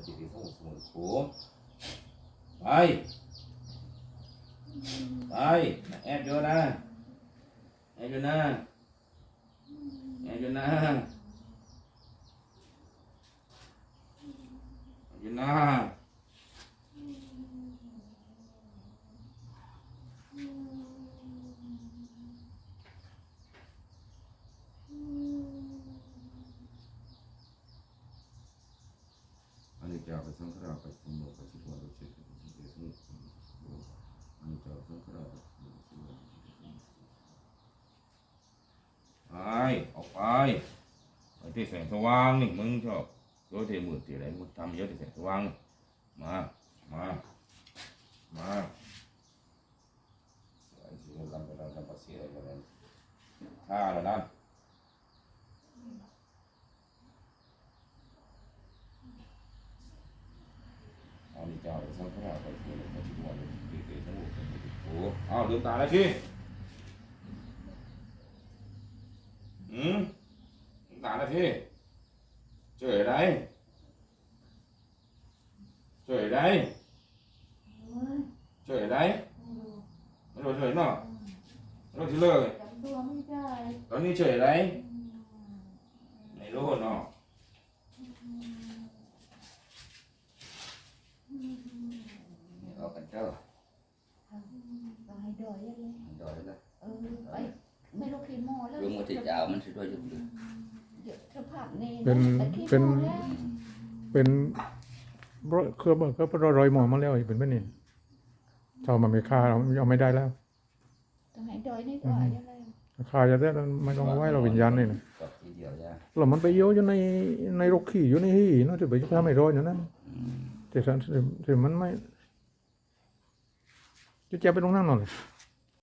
집에서 웃음을 고 아이 아이 애준아 애준아 애준아 애준아 คไปสมบูรณ์อันนี้จะสังขารไปสมบูรณ์ไปออกไปไปที่แสงสว่างนี่มึงชอบโดยที่มืดที่ไหนมึงทำเยอะที่แสงสว่างมา มา มาไอ้สิ่งนั้นเราทำภาษีอะไรกันท่าแล้วนะเอานี่จะไปสังขารไปสมบูรณ์ไปชิดวั chào để xem thế nào vậy? Thì nó chỉ mọi người để để trong một cái thành phố à đường tả đây chi, ừ. Tả đây kia chơi ở đây. Chơi ở đây. Chơi ở đây. Rồi chơi nào. Rồi chơi lời đó như chơi ở đây. Này đồ hồn รไม่รู้เนาะเอากันเจ้าต้องให้ดอยอะไรดอยละเออไปไม่รู้ขี้โม่แล้วเรื่องมันจะยาวมันสิด้วยอยู่เลยเดี๋ยวสภาพนี่เป็นแต่ขี้เป็นโม่แล้วเป็นร้อยเครือเบิกก็เป็นร้อยหมอมาแล้วอีกเป็นแบบนี้เท่ามันไม่ค่าเราเอาไม่ได้แล้วต้องให้ดอยนี่ดอยอะไรค่าจะได้ไม่ต้องเอาไว้เราวิญญาณนี่นะกับทีเดียวยาแล้วมันไปเยอะอยู่ในในรกขี้อยู่ในที่เนาะจะไปทำให้ร้อนอยู่นั่นแต่ฉันแต่มันไม่ จะเจียไปลงนั่งนอนเลย